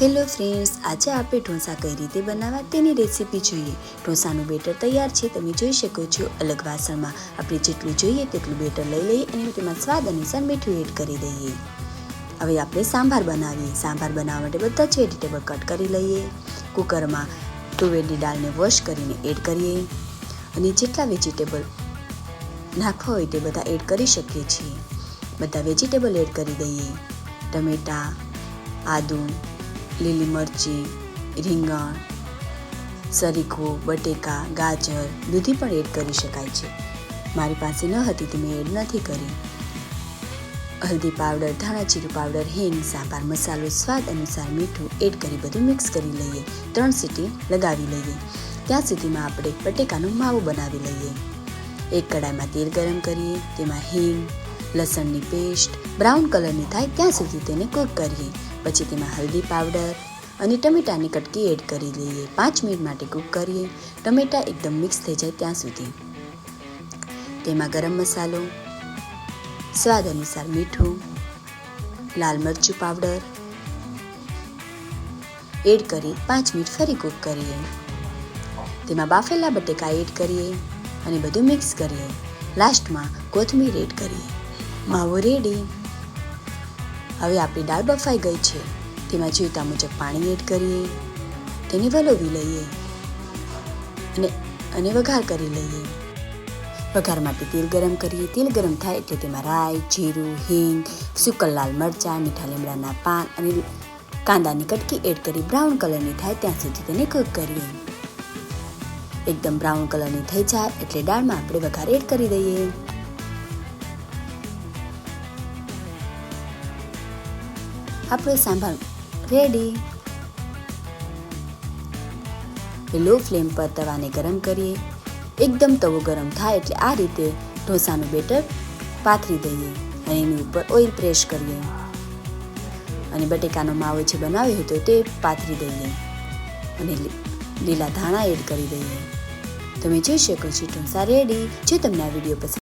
Hello friends, આજે આપણે ઢોસા કઈ રીતે બનાવવા તેની રેસીપી જોઈએ. ઢોસાનું બેટર તૈયાર છે, તમે જોઈ શકો છો, અલગ વાસણમાં આપણે જેટલું જોઈએ તેટલું બેટર લઈ લઈએ અને તેમાં સ્વાદ અનુસાર મીઠું એડ કરી દઈએ. હવે આપણે સાંભાર બનાવીએ. સાંભાર બનાવવા માટે બધા જ વેજીટેબલ કટ કરી લઈએ. કુકરમાં તુવેરની દાળને વોશ કરીને એડ કરીએ અને જેટલા વેજીટેબલ નાખવા હોય તે બધા એડ કરી શકીએ છીએ. બધા વેજીટેબલ એડ કરી દઈએ. ટમેટાં, આદુ લીલી મરચી, રીંગણ, સરીખો, બટેકા, ગાજર, દૂધી પણ એડ કરી શકાય છે. મારી પાસે ન હતી તો મેં એડ નથી કરી. હલ્દી પાવડર ધાણા જીરું પાવડર, હિંગ, સાંભાર મસાલો, સ્વાદ અનુસાર મીઠું એડ કરી બધું મિક્સ કરી લઈએ. ત્રણ સીટી લગાવી લઈએ. ત્યાં સુધીમાં આપણે બટેકાનો માવો બનાવી લઈએ. એક કડાઈમાં તેલ ગરમ કરીએ. તેમાં હિંગ લસણની પેસ્ટ, બ્રાઉન કલરની થાય ત્યાં સુધી તેને કૂક કરીએ. પછી તેમાં હલ્દી પાવડર અને ટમેટાની કટકી એડ કરી લઈએ પાંચ મિનિટ માટે કૂક કરીએ. ટમેટા એકદમ મિક્સ થઈ જાય ત્યાં સુધી. તેમાં ગરમ મસાલો, સ્વાદ અનુસાર મીઠું, લાલ મરચું પાવડર એડ કરી પાંચ મિનિટ ફરી કૂક કરીએ. તેમાં બાફેલા બટેકા એડ કરીએ અને બધું મિક્સ કરીએ. લાસ્ટમાં કોથમીર એડ કરીએ. માવો રેડી હવે આપણી દાળ બફાઈ ગઈ છે. તેમાં જોઈતા મુજબ પાણી એડ કરીએ. તેને વલોવી લઈએ. અને અને વઘાર કરી લઈએ. વઘાર માટે તેલ ગરમ કરીએ. તેલ ગરમ થાય એટલે તેમાં રાઈ, જીરું, હિંગ, સુકલ લાલ મરચાં, મીઠા લીમડાના પાન અને કાંદાની કટકી એડ કરી બ્રાઉન કલરની થાય ત્યાં સુધી તેને કૂક કરીએ. એકદમ બ્રાઉન કલરની થઈ જાય એટલે દાળમાં આપણે વઘાર એડ કરી દઈએ. આપણો સાંભળ. રેડી લો ફ્લેમ પર તવાને ગરમ કરીએ. એકદમ તવો ગરમ થાય એટલે આ રીતે ઢોસાનું બેટર પાથરી દઈએ અને એની ઉપર ઓઇલ પ્રેસ કરીએ. અને બટેકાનો માવો જે બનાવ્યો હતો તે પાથરી દઈએ. અને લીલા ધાણા એડ કરી દઈએ. તમે જોઈ શકો છો ઢોસા રેડી જો તમને આ વીડિયો પસંદ